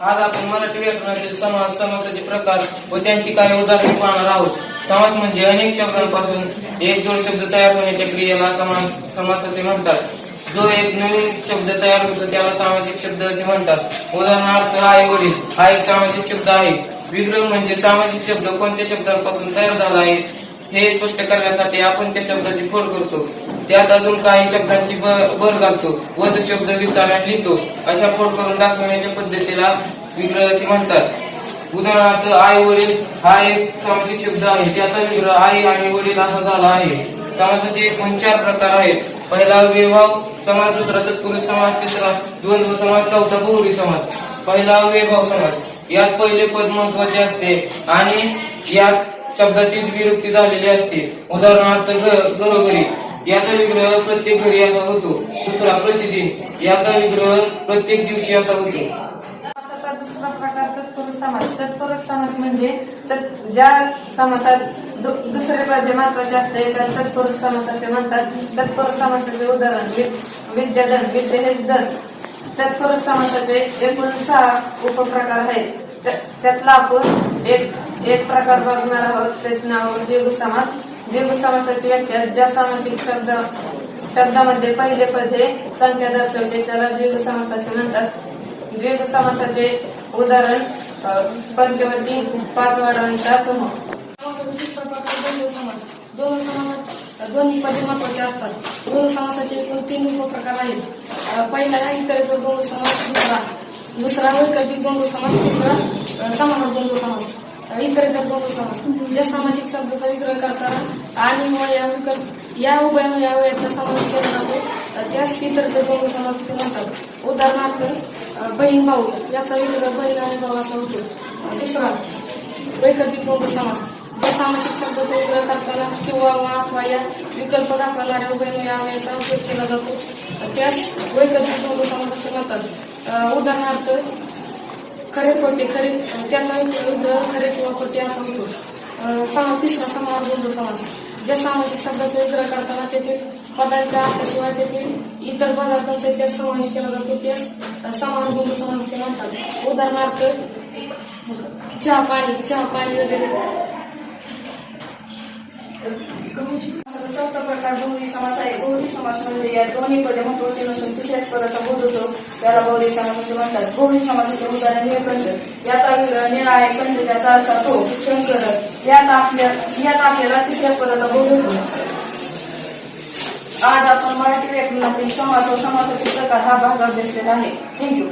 आज आपण मराठी व्याकरणातील समाज समासाचे प्रकार व त्यांची काही उदाहरणे पाहणार आहोत. समास म्हणजे अनेक शब्दांपासून एक दोन शब्द तयार होण्याच्या क्रियेला समान समास असे म्हणतात. जो एक नवीन शब्द तयार होतो त्याला सामाजिक शब्द असे म्हणतात. उदाहरणार्थ आई वडील हा एक सामाजिक शब्द आहे. विग्रह म्हणजे सामाजिक शब्द कोणत्या शब्दांपासून तयार झाला आहे हे स्पष्ट करण्यासाठी आपण त्या शब्दाची फोड करतो. त्यात अजून काही शब्दांची भर घालतो. वध शब्द विस्ताराने लिहितो. अशा फोड करून दाखवण्याच्या पद्धतीला विग्रह असे म्हणतात. उदाहरणार्थ आई वडील हा एक सामासिक शब्द आहे. त्याचा विग्रह आई आणि वडील असा झाला आहे. समासाचे एकूण चार प्रकार आहेत. पहिला विभाव समाज दुसरा तत्पुरुष समाज तिसरा द्वंद्व समाज चौथा बहुरी समाज. पहिला वैभव समाज. यात पहिले पद महत्त्वाचे असते आणि यात शब्दाची विरुक्ती झालेली असते. उदाहरणार्थ घ- घरोघरी. याचा विग्रह प्रत्येक घरी असा होतो. दुसरा प्रतिदिन याचा विग्रह प्रत्येक दिवशी असा होतो. समासाचा दुसरा प्रकार तत्पुरुष समास. तत्पुरुष समास म्हणजे तत्- ज्या समासात दु- दुसरे पद महत्त्वाचे असते तर तत्पुरुष समास असे म्हणतात. तत्पुरुष समासाचे उदाहरण वि- विद्याधन विद्या हे धन तत्पुरुष समासाचे एकूण सहा उपप्रकार आहेत. त्यातला आपण एक एक प्रकार बघणार आहोत त्याचे नाव द्विगु समास. द्विगु समासाची व्याख्या ज्या सामासिक शब्द शब्दामध्ये पहिले पद हे संख्या दर्शवते त्याला द्विगु समास असे म्हणतात. द्विगु समासाचे उदाहरण पंचवटी पाच वाढवणीचा समूह दोन समास. समासात दोन्ही पदे महत्त्वाचे असतात. द्वंद्व समासाचे एकूण तीन उपप्रकार आहेत. अ, पहिला इतरेतर दोन समास दुसरा दुसरा वैकल्पिक द्वंद्व समास तिसरा अ, समाहार द्वंद्व समास इतर इतरेतर द्वंद्व समास ज्या म्हणजे सामाजिक शब्दाचा विग्रह करताना आणि व या विकल्प या उभय या वयाचा समावेश केला जातो. त्यास इतरेतर द्वंद्व समास असे म्हणतात. उदाहरणार्थ बहीण भाऊ याचा विग्रह बहीण आणि भाऊ असा होतो. दुसरा तिसरा वैकल्पिक द्वंद्व समास ज्या सामासिक शब्दाचा विग्रह करताना किंवा वा अथवा या विकल्प दाखवणाऱ्या उभय या याचा उपयोग केला जातो. त्यास वैकल्पिक द्वंद्व समास असे म्हणतात. उदाहरणार्थ खरे खोटे खरे त्याचा विग्रह खरे किंवा खोटे असा होतो. अं, तिसरा समाहार बंधू समास ज्या सामासिक शब्दाचा विग्रह करताना तेथील पदांच्या अर्थाशिवाय तेथील इतर पदार्थांचा त्यात समावेश केला जातो त्यास समान गुण द्वंद्व समास असे म्हणतात. उदाहरणार्थ चहा पाणी चहा पाणी वगैरे. चौथा प्रकार बहुरी समास आहे बहुरी समाज म्हणजे या दोन्ही पदे महत्त्वाचे नसून तिसऱ्याच पदाचा बोध होतो त्याला बहुरी समास असे म्हणतात बहुरी समासाचे उदाहरण निळकंठ याचा विग्रह निळा आहे कंठ त्याचा असा तो शंकर यात आपल्या यात आपल्याला तिसऱ्या पदाचा बोध होतो आज आपण मराठी व्याकरणातील समास व समासाचे प्रकार हा भाग अभ्यासलेला आहे. थँक्यू